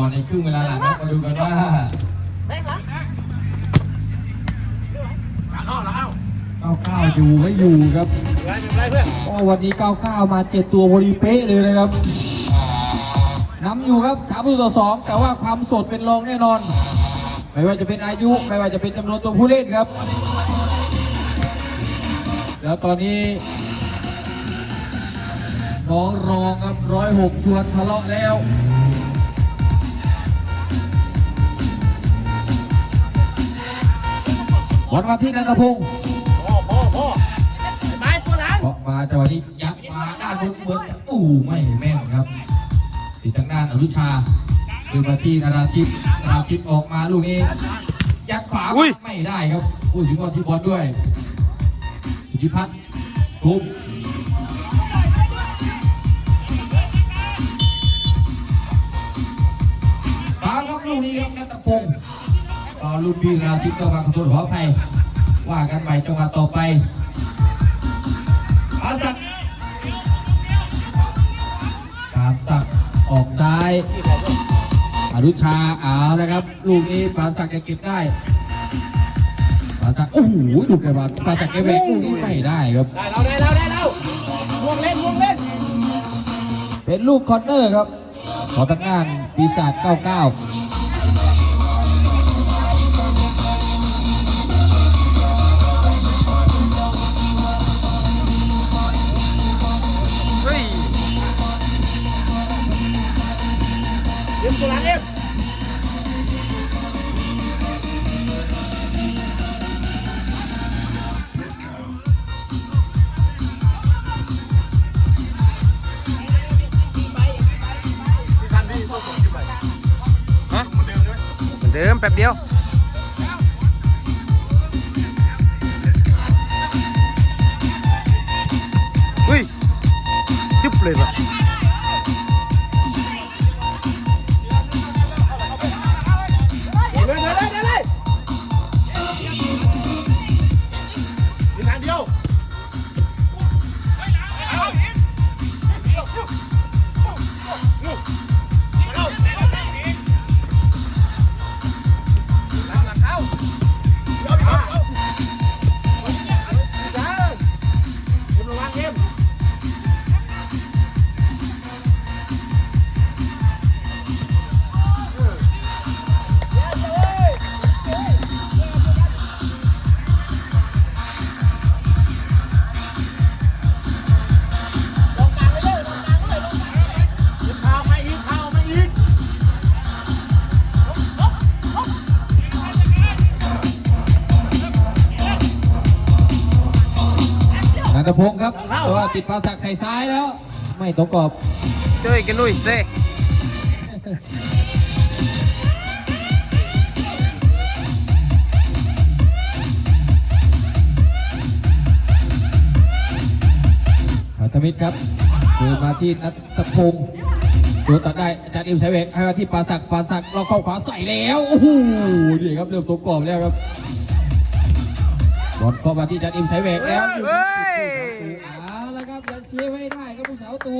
ต่อในครึ่งเวลาหลังครับมาดูกันว่าได้ครับ99อยู่ไม่อยู่ครับไรไม่เป็นไรเพื่อนโอ้วันนี้99มา7ตัวพอดีเป๊ะเลยนะครับนำอยู่ครับ3ประตูต่อ2แต่ว่าความสดเป็นรองแน่นอน ไม่ว่าจะเป็นอายุ ไม่ว่าจะเป็นจำนวนตัวผู้เล่นครับ แล้วตอนนี้น้องรองครับร้อยหกชวนทะเลาะแล้ว วันมาที่นันทพงศ์พ่อพ่อพ่อไปตัวหลังออกมาจังหวะนี้ยัดมาหน้าบุกเหมือนจะอู้ไม่แม่นครับติดทางด้านอนุชาดูมาที่นาราทิพย์นาราทิพย์ออกมาลูกนี้ยัดขวาไม่ได้ครับอู้ถึงบอลที่บอลด้วยสุธิพัฒน์ทุบฟาวครับลูกนี้ครับนัตพงศ์ ต่อลูกพี่นาราทิพย์ก็มาขอโทษขออภัยว่ากันใหม่จังหวะต่อไปปานศักดิ์ปานศักดิ์ออกซ้ายอนุชาเอานะครับ ลูกนี้ปานศักดิ์จะเก็บได้ปานศักดิ์โอ้โหดูแกบาปานศักดิ์แกแบกลูกนี้ไม่ได้ครับได้แล้วได้แล้วได้แล้ววงเล่นวงเล่นเป็นลูกคอร์เนอร์ครับขอตั้งงานปีศาจ99 ตัวหลังเอ็มฮะเหมือนเดิมแป๊บเดียว แต่ว่าศักดิ์ใส่ซ้ายแล้ว ไม่ตรงกรอบช่วยกันหนุ่ยเซ่พัทมิตรครับเดินมาที่นัทพงศ์ตัวตัดได้อาจารย์อิมใช้เวกให้มาที่ปานศักดิ์ปานศักดิ์เราเข้าขวาใส่แล้วโอ้โหนี่ครับเริ่มตรงกรอบแล้วครับบอลเข้ามาที่อาจารย์อิมใช้เวกแล้ว เฮ้ย เอาละครับยังเสียไม่ได้ครับผู้สาวตู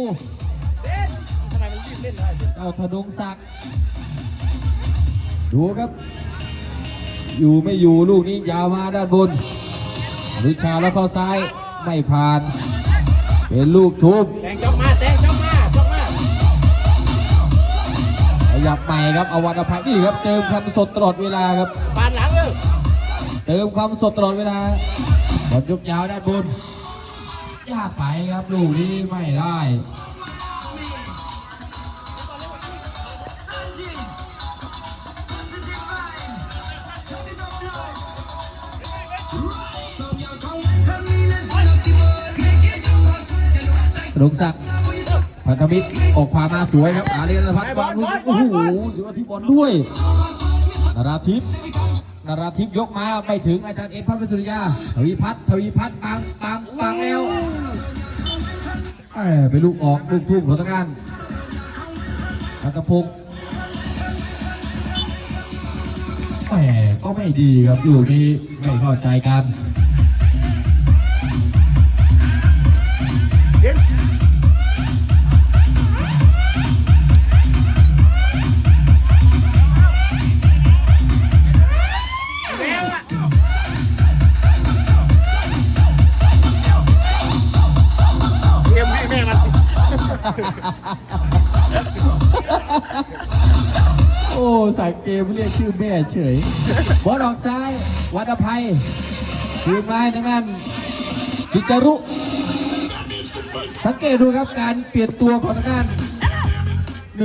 ทำไมมันรีบเล่นได้เจ้าธนงศักดิ์ดูครับ อยู่ไม่อยู่ลูกนี้ยาวมาด้านบนอนุชาแล้วเข้าซ้ายไม่ผ่าน เป็นลูกทุบแตงจ้องมาแตงจ้องมาจ้องมาขยับใหม่ครับอวันอภัยนี่ครับ เติมความสดตลอดเวลาครับปานหลังเลยเติมความสดตลอดเวลาบอลยกยาวด้านบน ยากไปครับลูกนี้ไม่ได้ลงศักดิ์พันธมิตรออกขวามาสวยครับอาเรียนพัฒน์วางลูกโอ้โหถือว่าที่บอลด้วยนาราทิพย์ นาราทิพย์ยกมาไม่ถึงอาจารย์เอกพัฒน์วิสุริยาทวีพัฒน์ทวีพัฒน์ปังปังปังแล้วเอ้ยเป็นลูกออกลูกทุ่งของทางการนักพงศ์แหมก็ไม่ดีครับอยู่นี่ไม่พอใจกัน โอ้สายเกมเรียกชื่อแม่เฉยบอลออกซ้าย วัดอภัยคืนไม้ทางนั้นจิจารุ สังเกตดูครับการเปลี่ยนตัวของทางด้าน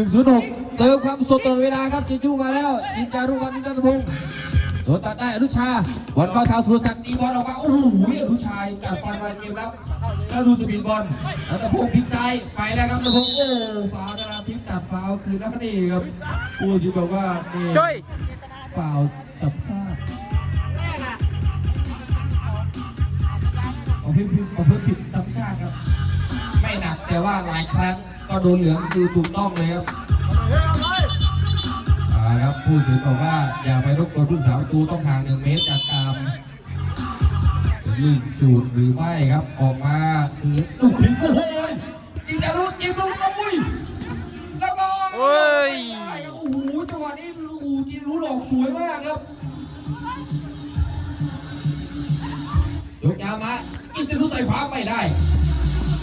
106 เติมความสดตลอดเวลาครับจิจูมาแล้ว จิจารุวันนิรันดร์พงศ์โดนตัดได้อนุชาบอลเข้าท้าสุรศักดิ์ตีบอลออกมาโอ้โหอนุชากัดฟันมาเกมแล้วแล้วดูสปีดบอลแล้วตะพงศ์พลิกซ้ายไปแล้วครับตะพงศ์โอ้ฟาวล์นะครับ ทิพตัดฟาวล์คืนแล้วก็นี่ครับผู้ที่บอกว่านี่จ้อยฟาวล์สับซ่ากเอาพิมพ์เอาเพิ่มผิดซ้ำซากครับ ไม่หนักแต่ว่าหลายครั้งก็โดนเหลืองคือถูกต้องเลยครับอ่าครับผู้สื่อบอกว่าอย่าไปรบกวนผู้สาวประตูต้องห่างหนึ่งเมตรจากตามเป็นลูกสูตรหรือไม่ครับ ออกมาคือลูกทิ้ง ก็โอ้ยโอ้โหจังหวะนี้โอ้โหจิงรู้หลอกสวยมากครับยกยาวมาจิงจะรู้ใส่ขวาไม่ได้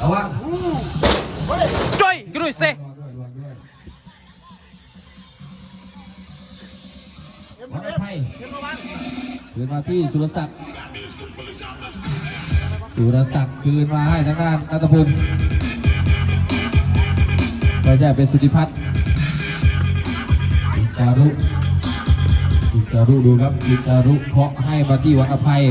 ระวังจ้อยกระดุยเซวัดไพ่คืนมาพี่สุรศักดิ์สุรศักดิ์คืนมาให้ทางด้านนัทพงศ์ไม่ใช่เป็นสุธิพัฒน์จิจารุจิจารุดูครับจิจารุเคาะให้มาที่วัดอภัย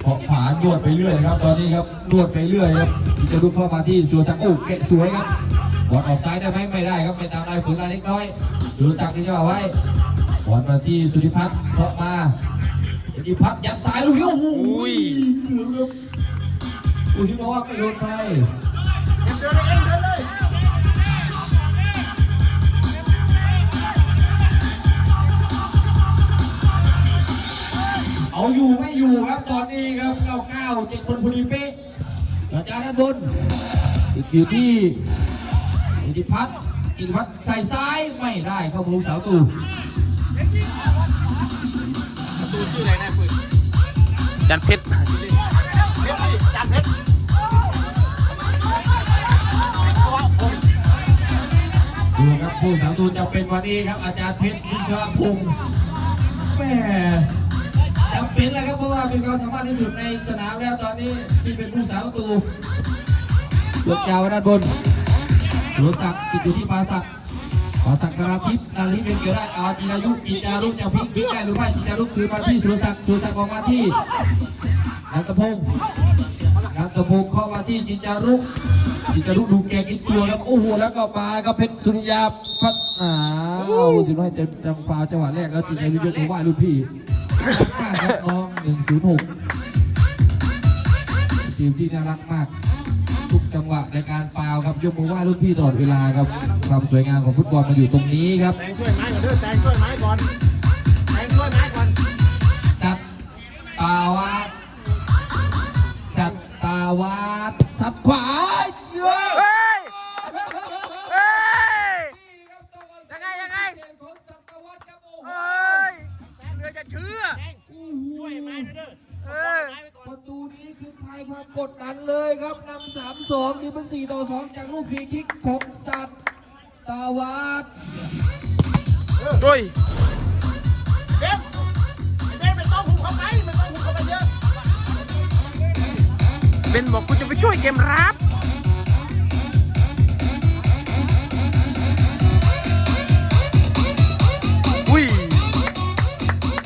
เคาะผานวดไปเรื่อยครับ ตอนนี้ครับนวดไปเรื่อยครับจิจารุเข้ามาที่สุรศักดิ์โอ้เกะสวยครับบอลออกซ้ายได้ไหมไม่ได้ครับไปตามลายฝืนลายเล็กน้อยสุรศักดิ์นี่จะเอาไว้บอลมาที่สุธิพัฒน์เพาะมาสุธิพัฒน์ยัดสายลูกนี้โอ้โหอุ้ยเกือบครับอุชิโนะไม่โดนใคร อาอยู่ไม่อยู่ครับตอนนี้ครับ99เจ็ดคนพอดีเป๊ะอาจารย์ด้านบนติดอยู่ที่อิทธิพัฒน์อิทธิพัฒน์ใส่ซ้ายไม่ได้เข้ามุมเสาตูตูชื่ออะไรนะคุยจันเพชรจำเพชรเพราะว่าผมดูครับผู้สาวตูจะเป็นวันนี้ครับอาจารย์เพชรวิศวพงศ์แม่จำ เป็นเลยครับเพราะว่าเป็นความสามารถที่สุดในสนามแล้วตอนนี้ที่เป็นผู้สาวตูยกยาวไว้ด้านบนสุรศักดิ์ติดอยู่ที่ปาศักดิ์ปาศักดิ์กราทิพย์นาลีเป็นเกิดได้อาจิรายุจิจารุจะพลิกพลิกได้หรือไม่จิจารุคือมาที่สุรศักดิ์สุรศักดิ์ออกมาที่นันทพงศ์นันทพงศ์เข้ามาที่จิจารุจิจารุดูแกกินตัวครับโอ้โหแล้วก็มาแล้วก็เพชรสุริยาพัฒนาโอ้สิน้อยจะจังฟาจังหวะแรกแล้วจิจารุยกมือไหว้รุ่นพี่ มากครับน้อง106ทีมที่น่ารักมาก ทุกจังหวะในการฟาวครับยกมือไหว้รุ่นพี่ตลอดเวลาครับความสวยงามของฟุตบอลมาอยู่ตรงนี้ครับแตงช่วยไม้ก่อนเด้อแตงช่วยไม้ก่อนแตงช่วยไม้ก่อนสัตว์ตาวาดสัตว์ตาวาดสัตว์ขวา นี่เป็นสี่ต่อสองจากลูกฟรีคิกของสัตว์ตาวาดจ้อยเด็กเด็กไม่ต้องหุบเข้าไปไม่ต้องหุบเข้าไปเยอะเบนบอกกูจะไปช่วยเกมรับอุ้ย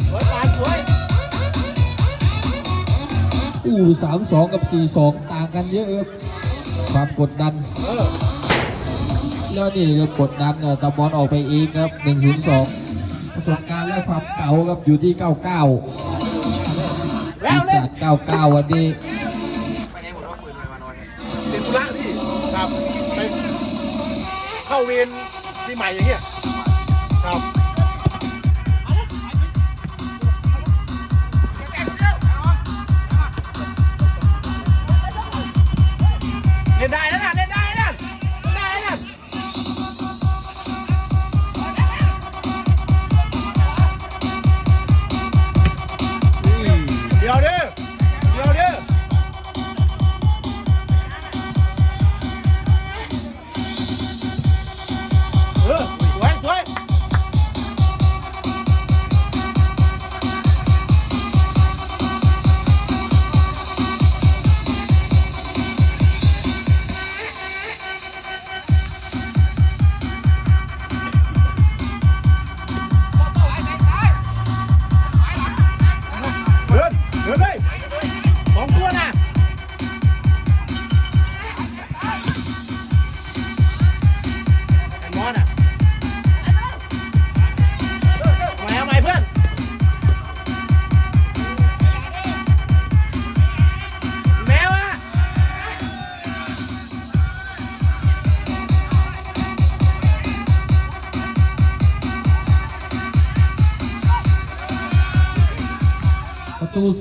สวยปานสวยอู้สามสองกับสี่สองต่างกันเยอะครับ ความกดดันแล้วนี่ก็กดดันเนี่ยตะบอลออกไปเองครับหนึ่งศูนย์สองประสบการณ์และความเก่าครับอยู่ที่เก้าเก้าปีศาจเก้าเก้าวันนี้เป็นธุระพี่ครับไปเข้าเวรที่ใหม่อย่างเงี้ย เด้แล้วนได้แล้วนะ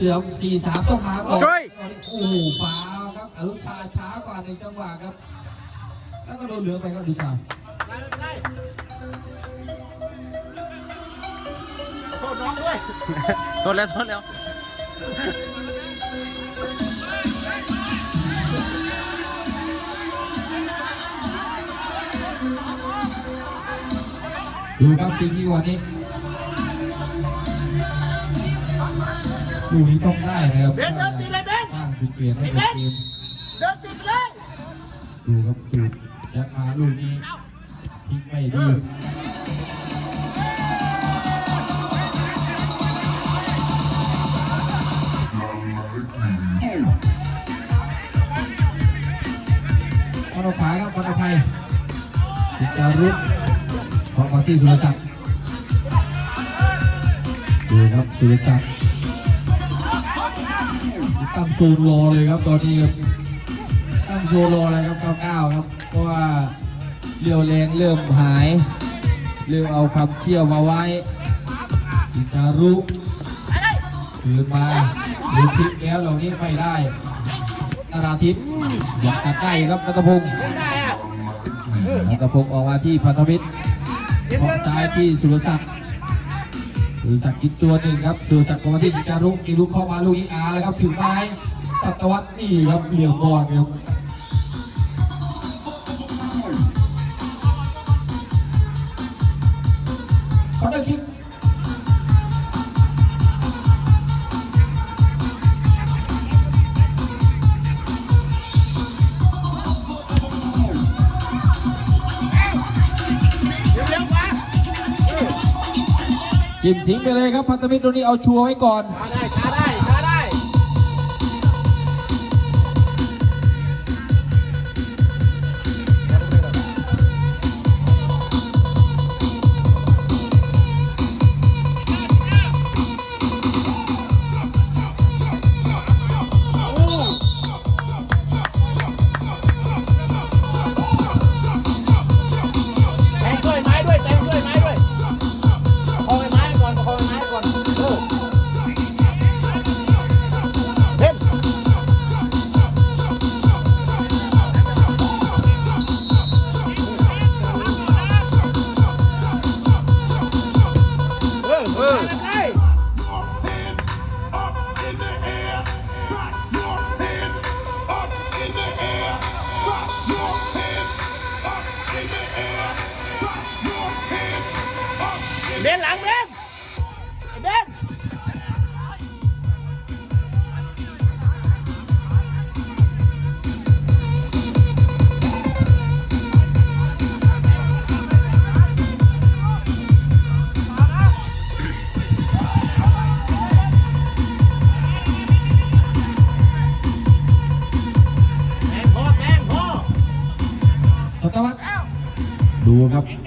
เสือมสี่สามต้องมาก่อนช่วยโอ้โหฟาวครับอรุชาช้ากว่าหนึ่งจังหวะครับ แล้วก็โดนเหลืองไปครับดิชาไม่เป็นไรโทษน้องด้วยทนแล้วทนแล้วดูครับสิ่งที่วันนี้ ลูกนี้ต้องได้นะครับเบนเดินติดเลยเบนสร้างจุดเปลี่ยนให้กับทีมเดินติดเลยดูครับสูตรยัดมาลูกนี้พลิกไม่ดีมอนภาครับมอนภัยพิจารุของมาที่สุรศักดิ์ดูครับสุรศักดิ์ ตั้งโซนรอเลยครับตอนนี้ครับตั้งโซโลเลยครับ99ครับ เพราะว่าเรี่ยวแรงเริ่มหาย เริ่มเอาคำเคี่ยวมาไว้อิจารุคืนมาหรือพลิกแล้วเหล่านี้ไม่ได้นาราทิพย์อยากตัดได้ครับนัทพงศ์ได้อะนัทพงศ์ออกมาที่พันธมิตรออกซ้ายที่สุรศักดิ์ สุสักดิ์อีกตัวหนึ่งครับสุสักดิ์ออกมาที่จารุกิรุเข้ามาลูกอีอาร์แล้วครับถึงไม้สัตวัตนี่ครับเหลี่ยมบอลครับ จิ้มทิ้งไปเลยครับพันธมิตรตัวนี้เอาชัวร์ไว้ก่อน ได้ช้า เบนหลังเบน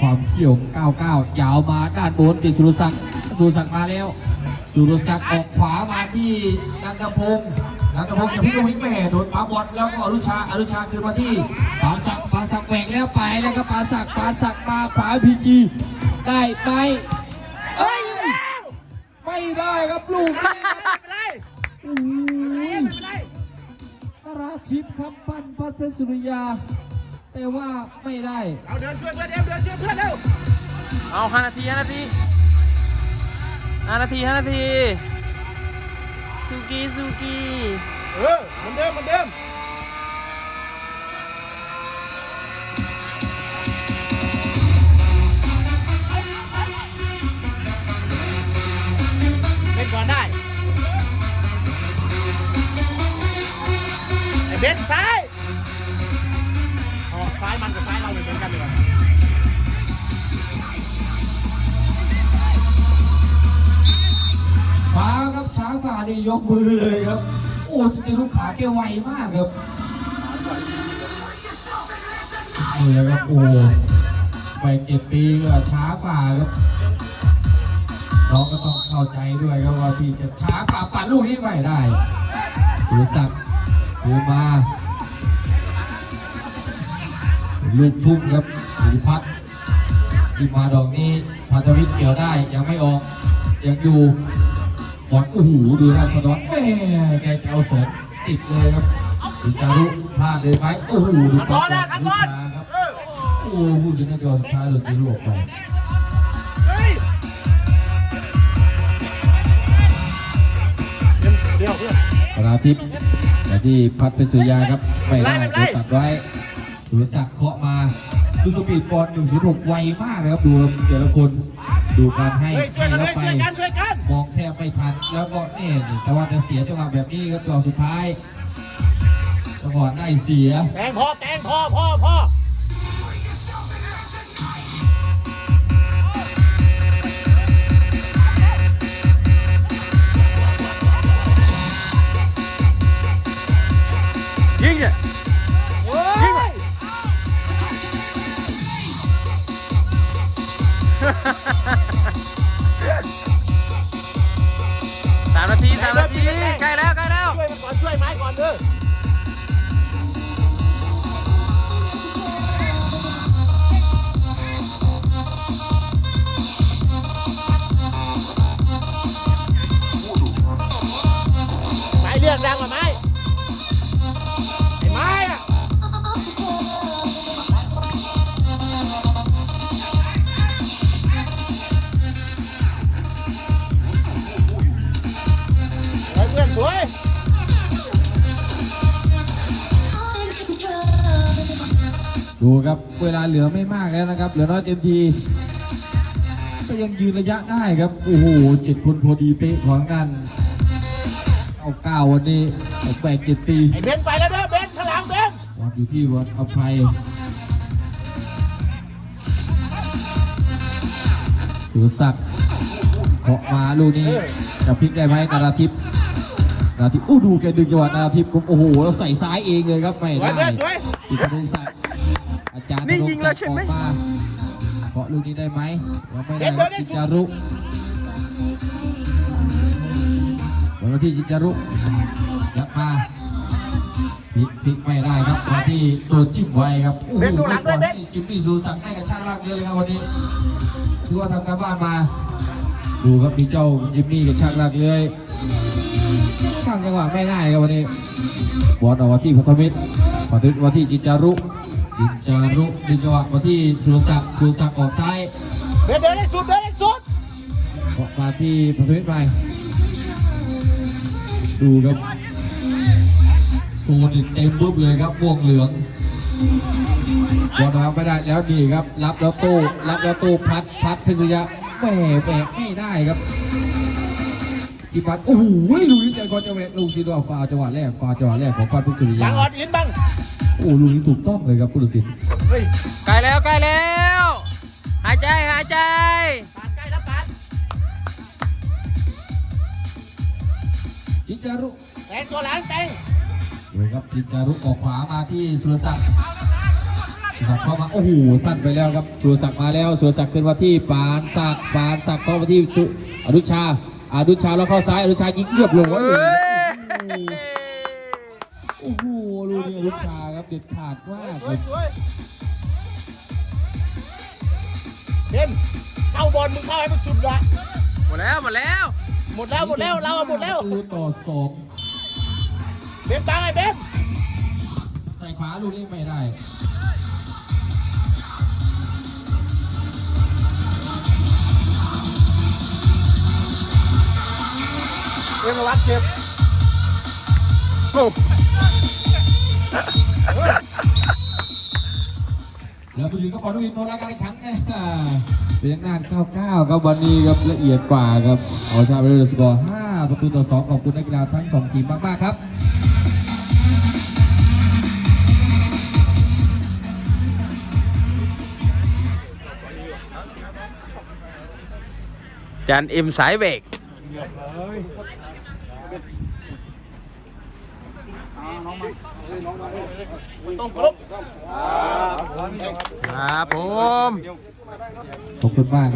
ครับความเขี่ยวของ99 ยาวมาด้านบนเป็นสุรศักดิ์สุรศักดิ์มาแล้ว สุรศักดิ์ออกขวามาที่นันทพงศ์นันทพงศ์จากพี่ลูกนี้แม่โดนปาบอลแล้วก็อรุชาอรุชาคืนมาที่ปาศักดิ์ปาศักดิ์แหวกแล้วไปแล้วก็ปาศักดิ์ปาศักดิ์มาขวาพีจีได้ไหมเอ้ยไม่ได้ครับลูกนี้ไม่เป็นไรโอ้โหไม่เป็นไรนราทิพย์ครับปั้นพัดเพชรสุริยา แต่ว่าไม่ได้ เอาเดินช่วยเพื่อนเอ็มเดินช่วยเพื่อนเร็วเอาห้านาทีห้านาทีห้านาทีห้านาทีสุกี้สุกี้เออเหมือนเดิมเหมือนเดิมเล่นก่อนได้ไอ้เบนซ้าย เราเหมือนกันเลยฟ้าครับช้างป่านี่ยกมือเลยครับ โอ้จริงๆลูกขาแกไวมากครับนี่แหละครับโอ้ไปเจ็ดปีก็ช้ากว่าครับน้องก็ต้องเข้าใจด้วยครับว่าพี่จะช้ากว่าปั่นลูกนี้ไม่ได้สุรศักดิ์ดูมา ลูกทุ่งครับสุริพัฒน์ที่มาดอกนี้พันธวิทย์เกี่ยวได้ยังไม่ออก ยังอยู่บอลโอ้โหดูราชดอนแม่แกจะเอาสองติดเลยครับสิจารุพลาดเลยไหมโอ้โหดูบอลของลูกชาครับโอ้โหผู้ชนะจอสุดท้ายหลุดที่ลูกไปเดี๋ยวเพื่อนปราทิพย์แต่ที่พัดเป็นสุริยาครับไม่ได้โดนตัดไว้ สุรศักดิ์เคาะมาดูสปีดบอลหนึ่งศูนย์หกไวมากนะครับดูแต่ละคนดูการให้เฮ้ยช่วยให้กันเลแล้วยไปช่วยกันช่วยกันมองแทบไม่ทันแล้วก็เนี่ยแต่ว่าจะเสียจังหวะแบบนี้ครับจังหวะสุดท้ายจังหวะได้เสียแตงพอแตงพอพอพอ ดูครับเวลาเหลือไม่มากแล้วนะครับ เหลือน้อยเต็มทีก็ยังยืนระยะได้ครับโอ้โหเจ็ดคนพอดีเป๊ะของกันเอาเก้าวันนี้เอาแปดเจ็ดปีไอ้เบนไปแล้วเด้อเบนข้างหลังเบนวางอยู่ที่วัดอภัยสุรศักดิ์เคาะมาลูกนี้จะพลิกได้ไหมนาราทิพย์นาราทิพย์อู้ดูแกดึงจังหวะนาราทิพย์โอ้โหแล้วใส่ซ้ายเองเลยครับไม่สวยได้เบนสวยอีกธงศักดิ์ อาจารย์นี่ยิงแล้วใช่ไหมธงศักดิ์ออกาเคาะลูกนี้ได้ไหมยังไม่ได้ครับจิจารุวันที่จิจารุยัดมาพลิกพลิกไม่ได้ครับมาที่โดนจิ้มไว้ครับโอ้โหก่อนที่จิมมี่ซูสั่งได้กระชากลากเรือเลยครับวันนี้ถือว่าทำการบ้านมา ดูครับมีเจ้าจิมมี่กระชากลากเรือข้างจังหวะไม่ได้ครับวันนี้ บอลออกมาที่พัทมิตรพัทมิตรมาที่จิจารุ จิจารุดึงจังหวะมาที่สุรศักดิ์สุรศักดิ์ออกซ้ายเบนเดินให้สุดเดินให้สุดออกมาที่พัทมิตรไปดูครับโซนอีกเต็มปุ๊บเลยครับม่วงเหลืองบอลรับไม่ได้แล้วนี่ครับ รับแล้วโต้รับแล้วโต้พัดพัดเพชยะแหม่แบกไม่ได้ครับอีพัดโอ้โหลูกนี้ใจคอนจะแหวลูกชิโดฟาวจังหวะแรกฟาวจังหวะแรกของพัดเพชรสุริหลัยะงออดอินบ้าง โอ้ลูกนี้ถูกต้องเลยครับผู้ตัดสินเฮ้ยใกล้แล้วใกล้แล้ว หายใจหายใจปาดใกล้แล้วปาดจิจารุแตงตัวหลังแตงดูครับจิจารุออกขวามาที่สุรศักดิ์สุรศักดิ์เข้ามาโอ้โหสั้นไปแล้วครับสุรศักดิ์มาแล้วสุรศักดิ์ขึ้นมาที่ปานศักดิ์ปานศักดิ์เข้ามาที่สุอนุชาอนุชาแล้วเข้าซ้ายอนุชายิงเกือบลงวะ เฮ้ย โอ้โห ลูกนี้อนุชาครับเด็ดขาดมากสวยสวยเบนเข้าบอลมึงเข้าให้มันสุดละหมดแล้วหมดแล้ว หมดแล้วหมดแล้วเราอะหมดแล้วประตูต่อสองเบนบังไอ้เบนใส่ขวาลูกนี้ไม่ได้เบนมาวัดเจ็บโอ้ แล้วไปยืนก็ปอนวินโนราการอีกครั้งนะเป็นยังนาน99ครับวันนี้ครับละเอียดกว่าครับเอาชาไปเลยสกอร์5ประตูต่อ2ขอบคุณนักกีฬาทั้งสองทีมมากๆครับจานเอ็มสายเบรก ครับผม ขอบคุณมาก